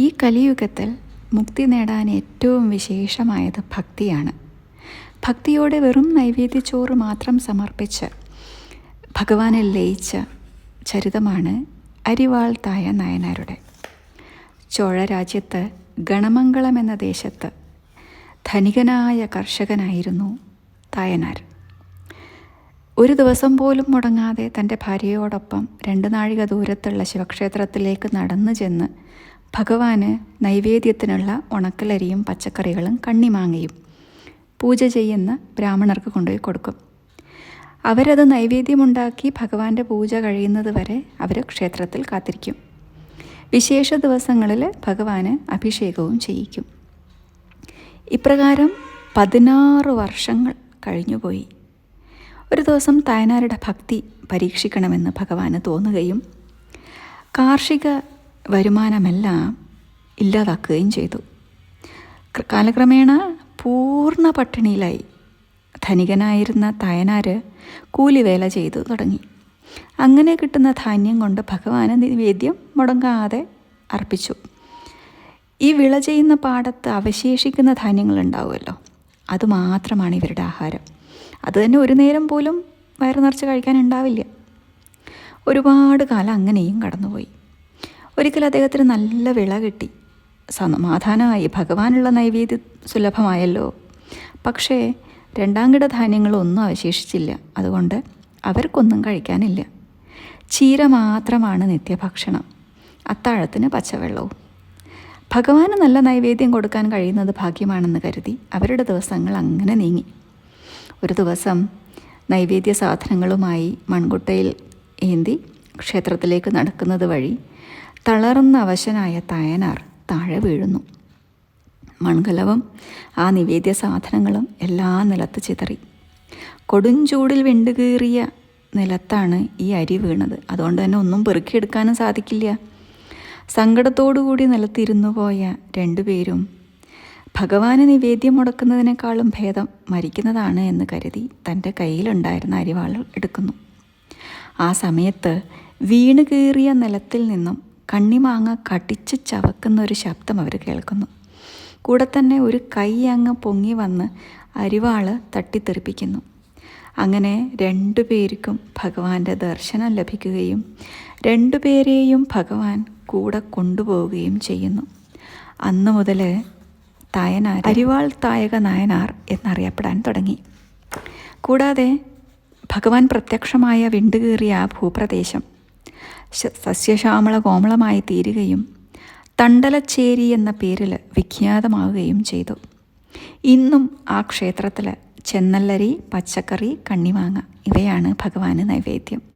ഈ കലിയുഗത്തിൽ മുക്തി നേടാൻ ഏറ്റവും വിശേഷമായത് ഭക്തിയാണ്. ഭക്തിയോടെ വെറും നൈവേദ്യച്ചോറ് മാത്രം സമർപ്പിച്ച് ഭഗവാനെ ലയിച്ച ചരിതമാണ് അരിവാൾ തായ നായനാരുടെ. ചോഴ രാജ്യത്ത് ഗണമംഗളം എന്ന ദേശത്ത് ധനികനായ കർഷകനായിരുന്നു തായനാർ. ഒരു ദിവസം പോലും മുടങ്ങാതെ തന്റെ ഭാര്യയോടൊപ്പം രണ്ട് നാഴിക ദൂരത്തുള്ള ശിവക്ഷേത്രത്തിലേക്ക് നടന്നു ചെന്ന് ഭഗവാന് നൈവേദ്യത്തിനുള്ള ഉണക്കലരിയും പച്ചക്കറികളും കണ്ണിമാങ്ങയും പൂജ ചെയ്യുന്ന ബ്രാഹ്മണർക്ക് കൊണ്ടുപോയി കൊടുക്കും. അവരത് നൈവേദ്യമുണ്ടാക്കി ഭഗവാന്റെ പൂജ കഴിയുന്നത് വരെ അവർ ക്ഷേത്രത്തിൽ കാത്തിരിക്കും. വിശേഷ ദിവസങ്ങളിൽ ഭഗവാന് അഭിഷേകവും ചെയ്യിക്കും. ഇപ്രകാരം പതിനാറ് വർഷങ്ങൾ കഴിഞ്ഞുപോയി. ഒരു ദിവസം തായനാരുടെ ഭക്തി പരീക്ഷിക്കണമെന്ന് ഭഗവാന് തോന്നുകയും കാർഷിക വരുമാനമെല്ലാം ഇല്ലാതാക്കുകയും ചെയ്തു. കാലക്രമേണ പൂർണ പട്ടിണിയിലായി. ധനികനായിരുന്ന തായനാര് കൂലിവേല ചെയ്തു തുടങ്ങി. അങ്ങനെ കിട്ടുന്ന ധാന്യം കൊണ്ട് ഭഗവാന് നിവേദ്യം മുടങ്ങാതെ അർപ്പിച്ചു. ഈ വിള ചെയ്യുന്ന പാടത്ത് അവശേഷിക്കുന്ന ധാന്യങ്ങൾ ഉണ്ടാവുമല്ലോ അതുമാത്രമാണ് ഇവരുടെ ആഹാരം. അത് തന്നെ ഒരു നേരം പോലും വയറു നിറച്ച് കഴിക്കാൻ ഉണ്ടാവില്ല. ഒരുപാട് കാലം അങ്ങനെയും കടന്നുപോയി. ഒരിക്കൽ അദ്ദേഹത്തിന് നല്ല വിള കിട്ടി. സമാധാനമായി ഭഗവാനുള്ള നൈവേദ്യം സുലഭമായല്ലോ. പക്ഷേ രണ്ടാം കിട ധാന്യങ്ങളൊന്നും അവശേഷിച്ചില്ല. അതുകൊണ്ട് അവർക്കൊന്നും കഴിക്കാനില്ല. ചീര മാത്രമാണ് നിത്യഭക്ഷണം. അത്താഴത്തിന് പച്ചവെള്ളവും. ഭഗവാന് നല്ല നൈവേദ്യം കൊടുക്കാൻ കഴിയുന്നത് ഭാഗ്യമാണെന്ന് കരുതി അവരുടെ ദിവസങ്ങൾ അങ്ങനെ നീങ്ങി. ഒരു ദിവസം നൈവേദ്യ സാധനങ്ങളുമായി മൺകുട്ടയിൽ ഏന്തി ക്ഷേത്രത്തിലേക്ക് നടക്കുന്നത് വഴി തളർന്ന അവശനായ തായനാർ താഴെ വീഴുന്നു. മൺകലവും ആ നിവേദ്യ സാധനങ്ങളും എല്ലാ നിലത്ത് ചിതറി. കൊടുംചൂടിൽ വെണ്ടുകീറിയ നിലത്താണ് ഈ അരി വീണത്. അതുകൊണ്ട് തന്നെ ഒന്നും പെറുക്കിയെടുക്കാനും സാധിക്കില്ല. സങ്കടത്തോടുകൂടി നിലത്തിരുന്നു പോയ രണ്ടുപേരും ഭഗവാന് നിവേദ്യം മുടക്കുന്നതിനേക്കാളും ഭേദം മരിക്കുന്നതാണ് എന്ന് കരുതി തന്റെ കയ്യിലുണ്ടായിരുന്ന അരിവാൾ എടുക്കുന്നു. ആ സമയത്ത് വീണ് കീറിയ നിലത്തിൽ നിന്നും കണ്ണിമാങ്ങ കടിച്ച് ചവക്കുന്ന ഒരു ശബ്ദം അവർ കേൾക്കുന്നു. കൂടെ തന്നെ ഒരു കൈ അങ്ങ് പൊങ്ങി വന്ന് അരിവാൾ തട്ടിത്തെറിപ്പിക്കുന്നു. അങ്ങനെ രണ്ടു പേർക്കും ഭഗവാന്റെ ദർശനം ലഭിക്കുകയും രണ്ടുപേരെയും ഭഗവാൻ കൂടെ കൊണ്ടുപോവുകയും ചെയ്യുന്നു. അന്നു മുതൽ തായനാർ അരിവാൾ തായക നായനാർ എന്നറിയപ്പെടാൻ തുടങ്ങി. കൂടാതെ ഭഗവാൻ പ്രത്യക്ഷമായ വിണ്ടുകീറിയ ആ ഭൂപ്രദേശം സസ്യശ്യാമള കോമളമായി തീരുകയും തണ്ടലച്ചേരി എന്ന പേരിൽ വിഖ്യാതമാവുകയും ചെയ്തു. ഇന്നും ആ ക്ഷേത്രത്തിൽ ചെന്നല്ലരി പച്ചക്കറി കണ്ണിമാങ്ങ ഇവയാണ് ഭഗവാന് നൈവേദ്യം.